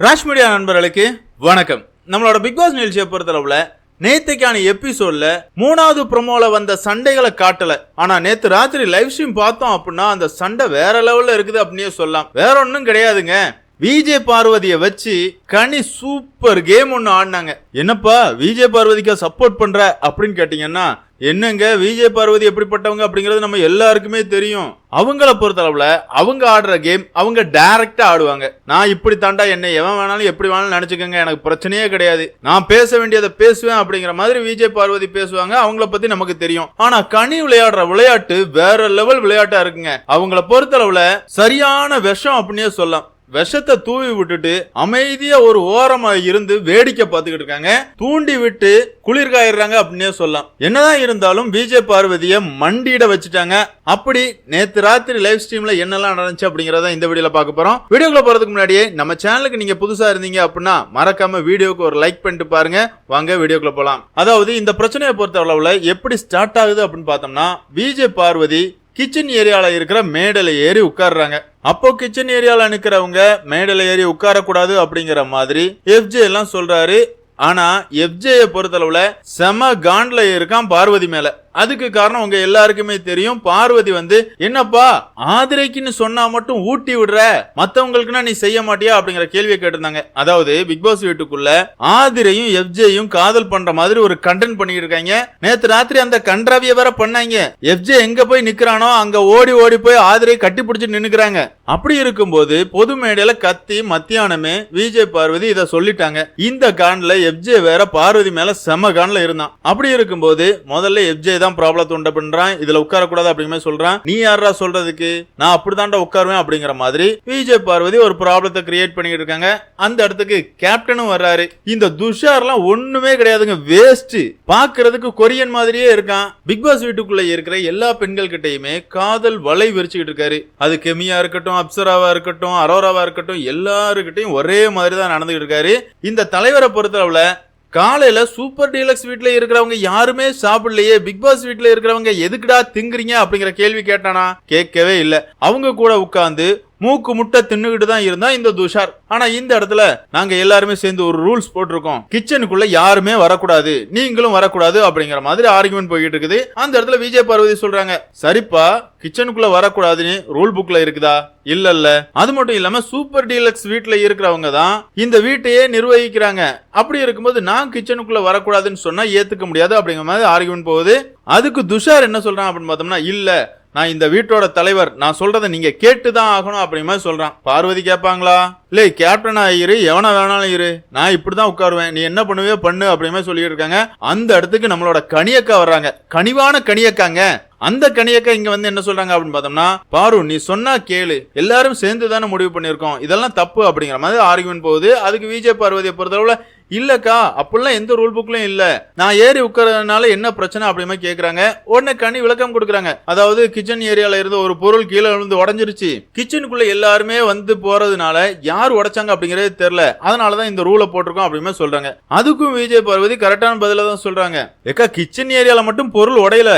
Rash media நண்பர்களுக்கு வணக்கம். நம்மளோட பிக் பாஸ் நிகழ்ச்சியை பொறுத்தளவுல நேத்துக்கான எபிசோட்ல மூணாவது ப்ரொமோல வந்த சண்டைகளை காட்டல. ஆனா நேத்து ராத்திரி லைவ் ஸ்ட்ரீம் பார்த்தோம் அப்படின்னா அந்த சண்டை வேற லெவல்ல இருக்குது அப்படின்னே சொல்லலாம். வேற ஒன்றும் கிடையாதுங்க. விஜே பார்வதியை வச்சு கனி சூப்பர் கேம் ஒன்று ஆடினாங்க. என்னப்பா விஜய் பார்வதிக்கு சப்போர்ட் பண்ற அப்படின்னு கேட்டீங்கன்னா என்னங்க விஜய் பார்வதி எப்படிப்பட்டவங்க அப்படிங்கிறது நம்ம எல்லாருக்குமே தெரியும். அவங்கள பொறுத்தளவுல அவங்க ஆடுற கேம் அவங்க டைரக்டா ஆடுவாங்க. நான் இப்படி தாண்டா என்ன எவன் வேணாலும் எப்படி வேணாலும் நினைச்சுக்கோங்க எனக்கு பிரச்சனையே கிடையாது. நான் பேச வேண்டியதை பேசுவேன் அப்படிங்கிற மாதிரி விஜய் பார்வதி பேசுவாங்க அவங்கள பத்தி நமக்கு தெரியும். ஆனா கனி விளையாடுற விளையாட்டு வேற லெவல் விளையாட்டா இருக்குங்க. அவங்கள பொறுத்தளவுல சரியான விஷம் அப்படின்னே சொல்லலாம். விஷத்தை தூவி விட்டுட்டு அமைதியா ஒரு ஓரமா இருந்து வேடிக்கை பார்த்துக்கிட்டு இருக்காங்க. தூண்டி விட்டு குளிர்காயிடுறாங்க அப்படின்னே சொல்லலாம். என்னதான் இருந்தாலும் விஜய் பார்வதிய மண்டியிட வச்சுட்டாங்க. அப்படி நேத்து ராத்திரி லைவ் ஸ்ட்ரீம்ல என்னெல்லாம் நடந்துச்சு அப்படிங்கறத இந்த வீடியோல பார்க்க போறோம். வீடியோக்குள்ள போறதுக்கு முன்னாடியே நம்ம சேனலுக்கு நீங்க புதுசா இருந்தீங்க அப்படின்னா மறக்காம வீடியோக்கு ஒரு லைக் பண்ணிட்டு பாருங்க. வாங்க வீடியோக்குள்ள போலாம். அதாவது இந்த பிரச்சனையை பொறுத்த அளவுல எப்படி ஸ்டார்ட் ஆகுது அப்படின்னு பார்த்தோம்னா விஜய் பார்வதி கிச்சன் ஏரியாவில் இருக்கிற மேடல ஏறி உட்காடுறாங்க அப்போ கிச்சன் ஏரியாவில் நிற்கிறவங்க மேடல ஏறி உட்காரக்கூடாது அப்படிங்கிற மாதிரி எஃப்ஜே எல்லாம் சொல்றாரு. ஆனா எஃப்ஜேயை பொறுத்தளவுல செம காண்ட்ல இருக்கான் பார்வதி மேல. அதுக்கு காரணம் உங்க எல்லாருக்குமே தெரியும். பார்வதி வந்து என்னப்பா ஆதிரைக்குன்னு சொன்னா மட்டும் ஊட்டி விடுற? மத்தவங்களுக்குன்னா நீ செய்ய மாட்டியா? அப்படிங்கிற கேள்வியை கேட்டிருந்தாங்க. அதாவது பிக் பாஸ் வீட்டுக்குள்ள ஆதிரையும் எஃப்ஜேயும் காதல் பண்ற மாதிரி ஒரு கண்டென்ட் பண்ணிட்டு இருக்காங்க. நேத்து ராத்திரி அந்த கன்றாவிய வேற பண்ணாங்க. எஃப்ஜே எங்க போய் நிக்கிறானோ அங்க ஓடி ஓடி போய் ஆதிரை கட்டி பிடிச்சி நின்னுக்கிறாங்க. அப்படி இருக்கும்போது பொது மேடையில கத்தி மத்தியானமே விஜய் பார்வதி இதை சொல்லிட்டாங்க. இந்த கான்ல எஃப்ஜே வேற பார்வதி மேல செம கான்ல இருந்தான். அப்படி இருக்கும்போது முதல்ல எஃப்ஜே தான் ப்ராப்ளத்தை உண்டு பண்றான் இதுல உட்காரக்கூடாது அப்படிங்கிற மாதிரி சொல்றான். நீ யாரா சொல்றதுக்கு? நான் அப்படிதான்டா உட்காருவேன் அப்படிங்கிற மாதிரி விஜய் பார்வதி ஒரு ப்ராப்ளத்தை கிரியேட் பண்ணிட்டு இருக்காங்க. அந்த இடத்துக்கு கேப்டனும் வர்றாரு. இந்த துஷார்லாம் ஒண்ணுமே கிடையாதுங்க வேஸ்ட் பாக்குறதுக்கு கொரியன் மாதிரியே இருக்கான். பிக் பாஸ் வீட்டுக்குள்ள இருக்கிற எல்லா பெண்கள் கிட்டையுமே காதல் வலை விரிச்சுக்கிட்டு இருக்காரு. அது கெமியா இருக்கட்டும் அப்சராவா இருக்கட்டும் அரோராவா இருக்கட்டும் எல்லாருக்கிட்டையும் ஒரே மாதிரி தான் நடந்துகிட்டு இருக்காரு. இந்த தலைவரை பொறுத்தளவுல காலையில் சூப்பர் டீலக்ஸ் வீட்டில் இருக்கிறவங்க யாருமே சாப்பிடலையே பிக் பாஸ் வீட்டில் இருக்கிறவங்க எதுக்குடா திங்குறீங்க அப்படிங்கிற கேள்வி கேட்டானா? கேட்கவே இல்லை. அவங்க கூட உட்காந்து மூக்கு முட்டை தின்னுகிட்டு தான் இருந்தா இந்த துஷார். ஆனா இந்த இடத்துல நாங்க எல்லாருமே சேர்ந்து ஒரு ரூல்ஸ் போட்டிருக்கோம். கிச்சனுக்குள்ள யாருமே வரக்கூடாது. நீங்களும் வரக்கூடாது அப்படிங்கிற மாதிரி ஆர்குமெண்ட் போய்கிட்டு இருக்குது. அந்த இடத்துல விஜய் பார்வதி சொல்றாங்க சரிப்பா கிச்சனுக்குள்ள வரக்கூடாதுன்னு ரூல் புக்ல இருக்குதா? இல்ல இல்ல அது மட்டும் இல்லாம சூப்பர் டீலக்ஸ் வீட்டுல இருக்கிறவங்க தான் இந்த வீட்டையே நிர்வகிக்கிறாங்க. அப்படி இருக்கும்போது நான் கிச்சனுக்குள்ள வரக்கூடாதுன்னு சொன்னா ஏத்துக்க முடியாது அப்படிங்கிற மாதிரி ஆர்குமெண்ட் போகுது. அதுக்கு துஷார் என்ன சொல்றான் அப்படின்னு பார்த்தோம்னா இல்ல நான் இந்த வீட்டோட தலைவர் நான் சொல்றதை நீங்க கேட்டு தான் ஆகணும் அப்படிங்கிற மாதிரி சொல்றான். பார்வதி கேட்பாங்களா? இல்லை கேப்டனா இரு எவனா வேணாலும் இரு. நான் இப்படி தான் உட்காருவேன். நீ என்ன பண்ணுவே பண்ணு அப்படிங்கிற மாதிரி சொல்லிட்டு இருக்காங்க அந்த இடத்துக்கு நம்மளோட கனியக்கா வர்றாங்க. கனிவான கனியக்காங்க. அந்த கனியக்கா இங்க வந்து என்ன சொல்றாங்க அப்படின்னு பார்த்தோம்னா பாரு நீ சொன்னா கேளு. எல்லாரும் சேர்ந்து தானே முடிவு பண்ணியிருக்கோம். இதெல்லாம் தப்பு அப்படிங்கிற மாதிரி ஆர்குமெண்ட் போகுது. அதுக்கு விஜய் பார்வதியை பொறுத்தளவுல இல்லக்கா அப்படிலாம் எந்த ரூல் புக்லையும் இல்லை. நான் ஏறி உட்கறதுனால என்ன பிரச்சனை அப்படிமா கேட்குறாங்க உடனே கனி விளக்கம் கொடுக்குறாங்க. அதாவது கிச்சன் ஏரியாவில் இருந்து ஒரு பொருள் கீழே விழுந்து உடஞ்சிருச்சு. கிச்சனுக்குள்ளே எல்லாருமே வந்து போகிறதுனால யார் உடைச்சாங்க அப்படிங்கிறதே தெரில அதனால தான் இந்த ரூலை போட்டிருக்கோம் அப்படிமே சொல்கிறாங்க அதுக்கும் விஜய் பார்வதி கரெக்டான பதிலாக தான் சொல்கிறாங்க ஏக்கா கிச்சன் ஏரியாவில் மட்டும் பொருள் உடையல.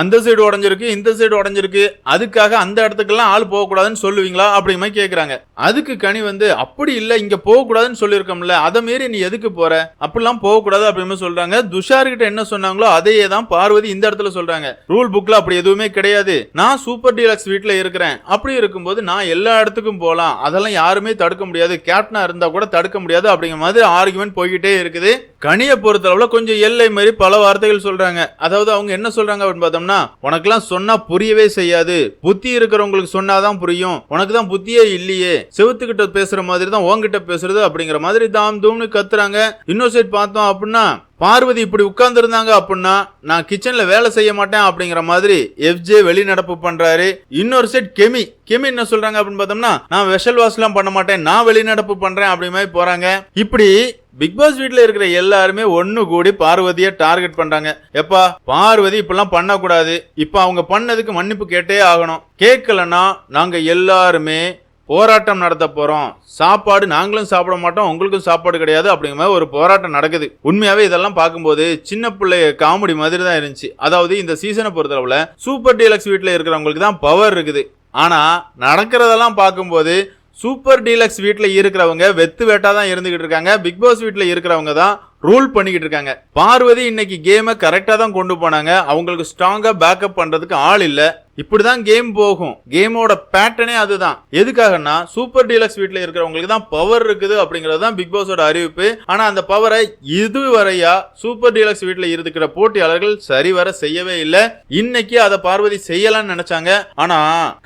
அந்த சைடு உடஞ்சிருக்கு இந்த சைடு உடஞ்சிருக்கு. அதுக்காக அந்த இடத்துக்கெல்லாம் ஆள் போகக்கூடாதுன்னு சொல்லுவீங்களா? அப்படிங்கிற மாதிரி கேட்குறாங்க அதுக்கு கனி வந்து அப்படி இல்லை இங்கே போகக்கூடாதுன்னு சொல்லியிருக்கோம்ல அதை மாரி நீ எதுக்கு போற? அப்படிலாம் போகக்கூடாது அப்படின்னு சொல்றாங்க. துஷார்கிட்ட என்ன சொன்னாங்களோ அதையே தான் பார்வதி இந்த இடத்துல சொல்றாங்க. ரூல் புக்ல அப்படி எதுவுமே கிடையாது. நான் சூப்பர் டீலக்ஸ் வீட்டில் இருக்கிறேன். அப்படி இருக்கும்போது நான் எல்லா இடத்துக்கும் போகலாம். அதெல்லாம் யாருமே தடுக்க முடியாது. கேப்டனா இருந்தா கூட தடுக்க முடியாது அப்படிங்கிற மாதிரி ஆர்குமெண்ட் போய்கிட்டே இருக்குது. கனியை பொறுத்தளவில் கொஞ்சம் எல்லை மாதிரி பல வார்த்தைகள் சொல்றாங்க. அதாவது அவங்க என்ன சொல்றாங்க அப்படின்னு பார்த்தோம்னா உனக்கெல்லாம் சொன்னா புரியவே செய்யாது. புத்தி இருக்கிறவங்களுக்கு சொன்னாதான் புரியும். உனக்கு தான் புத்தியே இல்லையே. செவுத்துக்கிட்ட பேசுற மாதிரி தான் உன்கிட்ட பேசுறது அப்படிங்கிற மாதிரி தாம் தூம்னு கத்துறாங்க. இன்னொரு சைட் பார்த்தோம் அப்படின்னா பார்வதி இப்படி உட்கார்ந்து இருந்தாங்க அப்படின்னா நான் கிச்சன்ல வேலை செய்ய மாட்டேன் அப்படிங்கிற மாதிரி எஃப்ஜே வெளிநடப்பு பண்றாரு. இன்னொரு செட் கெமி. கெமி என்ன சொல்றாங்க அப்படின்னு பார்த்தோம்னா நான் வெஷல் வாஷ்லாம் பண்ண மாட்டேன். நான் வெளிநடப்பு பண்றேன் அப்படி மாதிரி போறாங்க. இப்படி பிக் பாஸ் வீட்டில் இருக்கிற எல்லாருமே ஒண்ணு கூடி பார்வதியை டார்கெட் பண்றாங்க. எப்பா பார்வதி இப்பெல்லாம் பண்ணக்கூடாது. இப்ப அவங்க பண்ணதுக்கு மன்னிப்பு கேட்டே ஆகணும். கேட்கலன்னா நாங்க எல்லாருமே போராட்டம் நடத்த போறோம். சாப்பாடு நாங்களும் சாப்பிட மாட்டோம் உங்களுக்கும் சாப்பாடு கிடையாது அப்படிங்கிற மாதிரி ஒரு போராட்டம் நடக்குது. உண்மையாவே இதெல்லாம் பார்க்கும்போது சின்ன பிள்ளை காமெடி மாதிரி தான் இருந்துச்சு. அதாவது இந்த சீசனை பொறுத்தளவுல சூப்பர் டீலக்ஸ் வீட்டில் இருக்கிறவங்களுக்கு தான் பவர் இருக்குது. ஆனா நடக்கிறதெல்லாம் பார்க்கும்போது சூப்பர் டீலக்ஸ் வீட்டில் இருக்கிறவங்க வெத்து வேட்டா தான் இருந்துகிட்டு இருக்காங்க. பிக் பாஸ் வீட்டில் இருக்கிறவங்க தான் ரூல் பண்ணிக்கிட்டு இருக்காங்க. பார்வதி இன்னைக்கு கேமை கரெக்டாக தான் கொண்டு போனாங்க. அவங்களுக்கு ஸ்ட்ராங்காக பேக்கப் பண்ணுறதுக்கு ஆள் இல்லை. இப்படிதான் கேம் போகும். கேமோட பேட்டர்னே அதுதான். எதுக்காகன்னா சூப்பர் டீலக்ஸ் வீட்டில் இருக்கிறவங்களுக்கு தான் பவர் இருக்குது அப்படிங்கிறது தான் பிக் பாஸோட அறிவிப்பு. ஆனால் அந்த பவரை இதுவரையா சூப்பர் டீலக்ஸ் வீட்டில் இருக்கிற போட்டியாளர்கள் சரிவர செய்யவே இல்லை. இன்னைக்கு அதை பார்வதி செய்யலாம்னு நினைச்சாங்க. ஆனா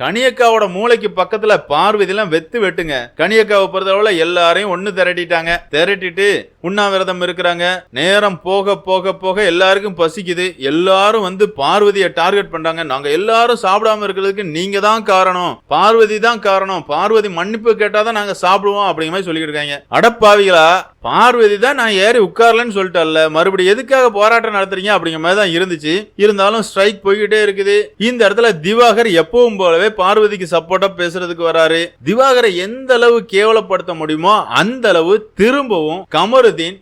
கனியக்காவோட மூளைக்கு பக்கத்துல பார்வதி எல்லாம் வெத்து வெட்டுங்க. கனியக்காவை பொறுத்தளவுல எல்லாரையும் ஒன்னு திரட்டிட்டாங்க. திரட்டிட்டு உண்ணாவிரதம் இருக்கிற இருக்கிறாங்க நேரம் போக போக போக எல்லாருக்கும் பசிக்குது. எல்லாரும் வந்து பார்வதியை டார்கெட் பண்றாங்க. நாங்க எல்லாரும் சாப்பிடாம இருக்கிறதுக்கு நீங்க தான் காரணம். பார்வதி தான் காரணம். பார்வதி மன்னிப்பு கேட்டாதான் நாங்க சாப்பிடுவோம் அப்படிங்கிற மாதிரி சொல்லிட்டு இருக்காங்க. அடப்பாவிகளா பார்வதி தான் நான் ஏறி உட்காரலன்னு சொல்லிட்டல்ல மறுபடியும் எதுக்காக போராட்டம் நடத்துறீங்க அப்படிங்கிற மாதிரி தான் இருந்துச்சு. இருந்தாலும் ஸ்ட்ரைக் போய்கிட்டே இருக்குது. இந்த இடத்துல திவாகர் எப்பவும் போலவே பார்வதிக்கு சப்போர்ட்டா பேசுறதுக்கு வராரு. திவாகரை எந்த அளவு கேவலப்படுத்த முடியுமோ அந்த அளவு திரும்பவும் கமருதீன்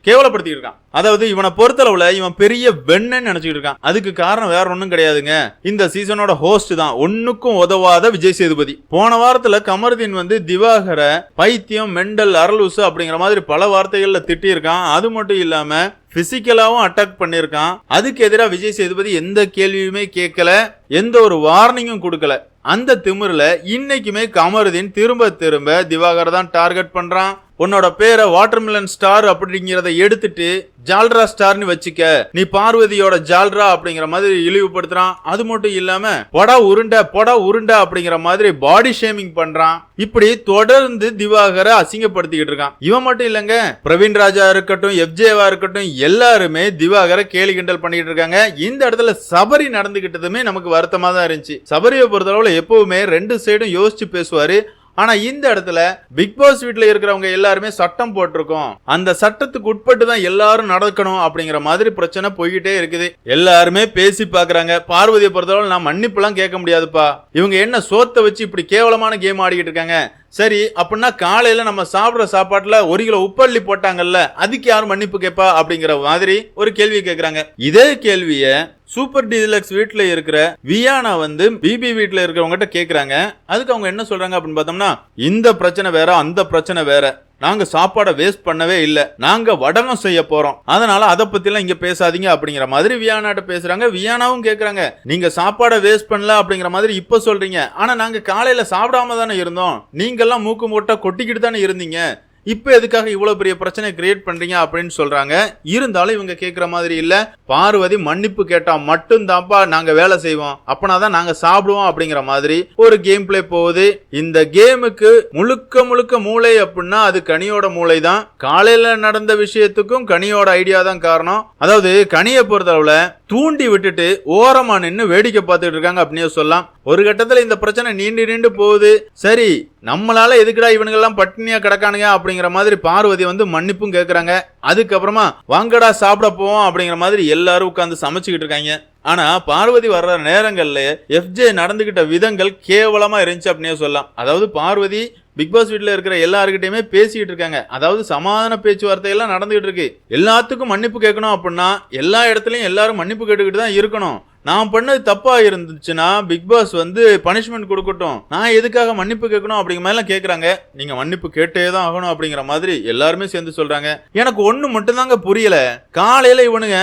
கேவலப்படுத்திட்டு இருக்கான். அதாவது இவனை பொறுத்தளவுல இவன் பெரிய வெண்ணன்னு நினைச்சிட்டு இருக்கான். அதுக்கு காரணம் வேற ஒன்றும் கிடையாதுங்க. இந்த சீசனோட ஹோஸ்ட் தான். ஒண்ணுக்கும் உதவாத விஜய் சேதுபதி. போன வாரத்துல கமருதீன் வந்து திவாகரை பைத்தியம் மெண்டல் அரலூசு அப்படிங்கிற மாதிரி பல வார்த்தைகள்ல திட்டியிருக்கான். அது மட்டும் இல்லாம பிசிக்கலாவும் அட்டாக் பண்ணியிருக்கான். அதுக்கு எதிராக விஜய் சேதுபதி எந்த கேள்வியுமே கேட்கல. எந்த ஒரு வார்னிங்கும் கொடுக்கல. அந்த திமிரில் இன்னைக்குமே கமருதீன் திரும்ப திரும்ப திவாகர் தான் டார்கெட் பண்ணுறான் உன்னோட பேரை வாட்டர்மெலன் ஸ்டார் அப்படிங்கிறத எடுத்துட்டு ஜால்ரா ஸ்டார்னு வச்சுக்க. நீ பார்வதியோட ஜால்ரா அப்படிங்கிற மாதிரி இழிவுபடுத்துறான். அது மட்டும் இல்லாம பொடா உருண்டை பொடா உருண்டை அப்படிங்கிற மாதிரி பாடி ஷேமிங் பண்றான். இப்படி தொடர்ந்து திவாகரை அசிங்கப்படுத்திக்கிட்டு இருக்கான். இவன் மட்டும் இல்லைங்க பிரவீன் ராஜா இருக்கட்டும் எஃப்ஜேவா இருக்கட்டும் எல்லாருமே திவாகரை கேலி கிண்டல் பண்ணிட்டு இருக்காங்க. இந்த இடத்துல சபரி நடந்துகிட்டதுமே நமக்கு வருத்தமா தான் இருந்துச்சு. சபரியை பொறுத்தளவுல எப்பவுமே ரெண்டு சைடும் யோசிச்சு பேசுவாரு. ஆனா இந்த இடத்துல பிக் பாஸ் வீட்டில் இருக்கிறவங்க எல்லாருமே சட்டம் போட்டிருக்கோம். அந்த சட்டத்துக்கு உட்பட்டு தான் எல்லாரும் நடக்கணும் அப்படிங்கிற மாதிரி பிரச்சனை போய்கிட்டே இருக்குது. எல்லாருமே பேசி பாக்குறாங்க பார்வதியை பொறுத்தவரை நான் மன்னிப்புலாம் கேட்க முடியாதுப்பா. இவங்க என்ன சோத்தை வச்சு இப்படி கேவலமான கேம் ஆடிக்கிட்டு இருக்காங்க? சரி அப்படின்னா காலையில நம்ம சாப்பிட்ற சாப்பாட்டுல ஒரு கிலோ உப்பள்ளி போட்டாங்கல்ல அதுக்கு யாரும் மன்னிப்பு கேட்பா அப்படிங்கிற மாதிரி ஒரு கேள்வி கேட்கிறாங்க. இதே கேள்வியை சூப்பர் டீலக்ஸ் வீட்டில் இருக்கிற வியானா வந்து பிபி வீட்டில் இருக்கிறவங்ககிட்ட கேட்குறாங்க அதுக்கு அவங்க என்ன சொல்கிறாங்க அப்படின்னு பார்த்தோம்னா இந்த பிரச்சனை வேற அந்த பிரச்சனை வேற. நாங்க சாப்பாடை வேஸ்ட் பண்ணவே இல்லை. நாங்க வடகம் செய்ய போறோம். அதனால அதை பற்றிலாம் இங்கே இங்க பேசாதீங்க அப்படிங்கிற மாதிரி வியானாட்ட பேசுறாங்க. வியானாவும் கேக்குறாங்க. நீங்க சாப்பாடை வேஸ்ட் பண்ணல அப்படிங்கிற மாதிரி இப்ப சொல்றீங்க. ஆனா நாங்க காலையில சாப்பிடாம தானே இருந்தோம். நீங்கெல்லாம் மூக்கு மூட்டை கொட்டிக்கிட்டு தானே இருந்தீங்க. இப்போ எதுக்காக இவ்வளோ பெரிய பிரச்சனை கிரியேட் பண்ணுறீங்க அப்படின்னு சொல்கிறாங்க இருந்தாலும் இவங்க கேட்குற மாதிரி இல்லை. பார்வதி மன்னிப்பு கேட்டால் மட்டும்தான்ப்பா நாங்கள் வேலை செய்வோம். அப்பனா தான் நாங்கள் சாப்பிடுவோம் அப்படிங்கிற மாதிரி ஒரு கேம் பிளே போகுது. இந்த கேமுக்கு முழுக்க முழுக்க மூளை அப்படின்னா அது கனியோட மூளை தான் காலையில் நடந்த விஷயத்துக்கும் கனியோட ஐடியா தான் காரணம். அதாவது கனியை பொறுத்தளவில் தூண்டி விட்டுட்டு ஓரமா நின்று வேடிக்கை பார்த்துட்டு இருக்காங்க அப்படின்னே சொல்லலாம். ஒரு கட்டத்தில் இந்த பிரச்சனை நீண்டு நீண்டு போகுது. சரி நம்மளால எதுக்குடா இவனுங்கெல்லாம் பட்டினியா கிடக்கானுங்க அப்படிங்கிற மாதிரி பார்வதி வந்து மன்னிப்பும் கேட்குறாங்க அதுக்கப்புறமா வாங்கடா சாப்பிட போவோம் அப்படிங்கிற மாதிரி எல்லாரும் உட்காந்து சமைச்சுக்கிட்டு இருக்காங்க. ஆனா பார்வதி வர்ற நேரங்கள்ல எஃப்ஜே நடந்துகிட்ட விதங்கள் கேவலமா இருந்துச்சு அப்படின்னே சொல்லலாம். அதாவது பார்வதி பிக் பாஸ் வீட்டில் இருக்கிற எல்லாருக்கிட்டையுமே பேசிக்கிட்டு இருக்காங்க. அதாவது சமாதான பேச்சுவார்த்தை எல்லாம் நடந்துகிட்டு இருக்கு. எல்லாத்துக்கும் மன்னிப்பு கேட்கணும் அப்படின்னா எல்லா இடத்துலையும் எல்லாரும் மன்னிப்பு கேட்டுக்கிட்டு தான் இருக்கணும். நான் பண்ணது தப்பா இருந்துச்சுன்னா பிக் பாஸ் வந்து பனிஷ்மெண்ட் கொடுக்கட்டும். நான் எதுக்காக மன்னிப்பு கேட்கணும் அப்படிங்கிற மாதிரிலாம் கேட்குறாங்க நீங்க மன்னிப்பு கேட்டே தான் ஆகணும் அப்படிங்கிற மாதிரி எல்லாருமே சேர்ந்து சொல்றாங்க. எனக்கு ஒண்ணு மட்டும்தாங்க புரியல. காலையில இவனுங்க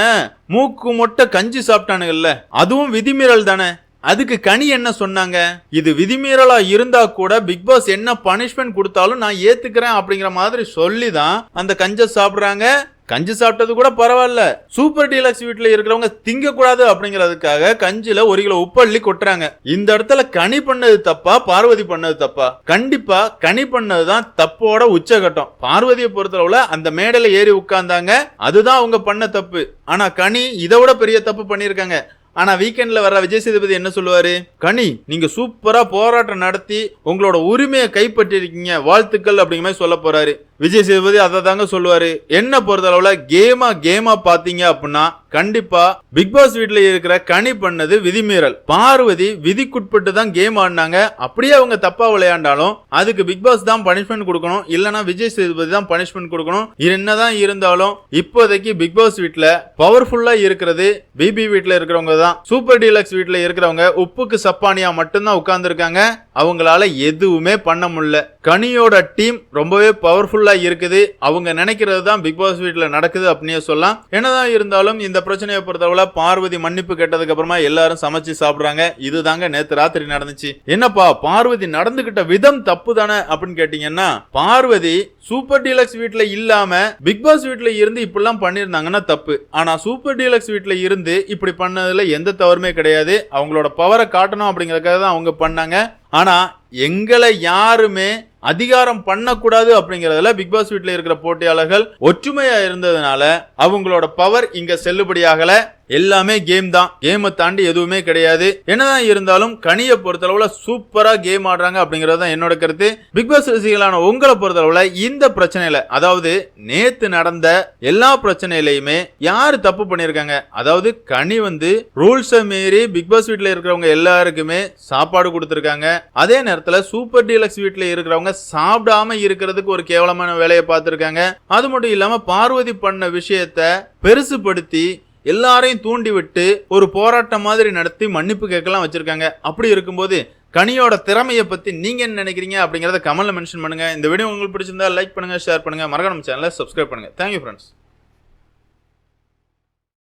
மூக்கு மொட்டை கஞ்சி சாப்பிட்டானுங்கல்ல. அதுவும் விதிமீறல் தானே. அதுக்கு கனி என்ன சொன்னாங்க? இது விதிமீறலா இருந்தா கூட பிக் பாஸ் என்ன பனிஷ்மெண்ட் கொடுத்தாலும் நான் ஏத்துக்கிறேன் அப்படிங்கிற மாதிரி சொல்லி தான் அந்த கஞ்சை சாப்பிடுறாங்க. கஞ்சி சாப்பிட்டது கூட பரவாயில்ல. சூப்பர் டீலக்ஸ் வீட்டில் இருக்கிறவங்க திங்க கூடாது அப்படிங்கறதுக்காக கஞ்சில ஒரு கிலோ உப்பள்ளி கொட்டுறாங்க. இந்த இடத்துல கனி பண்ணது தப்பா பார்வதி பண்ணது தப்பா? கண்டிப்பா கனி பண்ணது தான் தப்போட உச்சகட்டம். பார்வதியை பொறுத்தளவுல அந்த மேடையில ஏறி உட்கார்ந்தாங்க. அதுதான் அவங்க பண்ண தப்பு. ஆனா கனி இதை விட பெரிய தப்பு பண்ணியிருக்காங்க. ஆனா வீக்கெண்ட்ல வர விஜய் சேதுபதி என்ன சொல்லுவாரு? கனி நீங்க சூப்பரா போராட்டம் நடத்தி உங்களோட உரிமையை கைப்பற்றிருக்கீங்க. வாழ்த்துக்கள் அப்படிங்கிற மாதிரி சொல்ல போறாரு. விஜய் சேதுபதி அதை தாங்க சொல்லுவாரு. என்ன பொறுத்தளவுல கேமா கேமா பாத்தீங்க அப்படின்னா கண்டிப்பா பிக் பாஸ் வீட்டுல இருக்கிற கனி பண்ணது விதிமீறல். பார்வதி விதிக்குட்பட்டு தான் கேம் ஆடினாங்க. அப்படியே அவங்க தப்பா விளையாண்டாலும் அதுக்கு பிக் பாஸ் தான் பனிஷ்மெண்ட் கொடுக்கணும். இல்லனா விஜய் சேதுபதி தான் பனிஷ்மெண்ட் கொடுக்கணும். இது என்னதான் இருந்தாலும் இப்போதைக்கு பிக் பாஸ் வீட்டுல பவர்ஃபுல்லா இருக்கிறது பிபி வீட்டுல இருக்கிறவங்க தான். சூப்பர் டீலக்ஸ் வீட்டுல இருக்கிறவங்க உப்புக்கு சப்பானியா மட்டும்தான் உட்கார்ந்துருக்காங்க. அவங்களால எதுவுமே பண்ண முடியல. கனியோட டீம் ரொம்பவே பவர்ஃபுல்லா இருக்குது. அவங்க நினைக்கிறது தான் பிக் பாஸ் வீட்டில் நடக்குது அப்படின்னே சொல்லலாம். என்னதான் இருந்தாலும் இந்த பிரச்சனையை பொறுத்தவரை பார்வதி மன்னிப்பு கேட்டதுக்கு அப்புறமா எல்லாரும் சமைச்சு சாப்பிடுறாங்க. இதுதாங்க நேத்து ராத்திரி நடந்துச்சு. என்னப்பா பார்வதி நடந்துகிட்ட விதம் தப்பு தானே அப்படின்னு கேட்டீங்கன்னா பார்வதி சூப்பர் டீலக்ஸ் வீட்டில் இல்லாம பிக் பாஸ் வீட்டில் இருந்து இப்படிலாம் பண்ணியிருந்தாங்கன்னா தப்பு. ஆனா சூப்பர் டீலக்ஸ் வீட்டில் இருந்து இப்படி பண்ணதுல எந்த தவறுமே கிடையாது. அவங்களோட பவரை காட்டணும் அப்படிங்கறதுக்காக தான் அவங்க பண்ணாங்க. ஆனால் எங்களை யாருமே அதிகாரம் பண்ணக்கூடாது அப்படிங்கறதுல பிக் பாஸ் வீட்டில் இருக்கிற போட்டியாளர்கள் ஒற்றுமையா இருந்ததுனால அவங்களோட பவர் இங்க செல்லுபடியாகல. எல்லாமே கேம் தான். கேமை தாண்டி எதுவுமே கிடையாது. என்னதான் இருந்தாலும் கனியை பொறுத்தளவுல சூப்பரா கேம் ஆடுறாங்க அப்படிங்கறது தான் என்னோட கருத்து. பிக் பாஸ் ரசிகளான உங்களை பொறுத்தளவுல இந்த பிரச்சனையில அதாவது நேத்து நடந்த எல்லா பிரச்சனையிலையுமே யாரு தப்பு பண்ணிருக்காங்க அதாவது கனி வந்து ரூல்ஸை மீறி பிக் பாஸ் வீட்ல இருக்கிறவங்க எல்லாருக்குமே சாப்பாடு கொடுத்துருக்காங்க. அதே நேரத்துல சூப்பர் டீலக்ஸ் வீட்டில் இருக்கிறவங்க சாப்பிடாம இருக்கிறதுக்கு ஒரு கேவலமான வேலையை பார்த்துருக்காங்க. அது மட்டும் இல்லாம பார்வதி பண்ண விஷயத்த பெருசுபடுத்தி எல்லாரையும் தூண்டி விட்டு ஒரு போராட்டம் மாதிரி நடத்தி மன்னிப்பு கேட்கலாம் வச்சிருக்காங்க. அப்படி இருக்கும்போது கனியோட திறமையை பத்தி நீங்க என்ன நினைக்கிறீங்க அப்படிங்கறத கமெண்ட்ல மென்ஷன் பண்ணுங்க. இந்த வீடியோ உங்களுக்கு பிடிச்சிருந்தா லைக் பண்ணுங்க ஷேர் பண்ணுங்க. மறக்காம சேனலை சப்ஸ்கிரைப் பண்ணுங்க. Thank you friends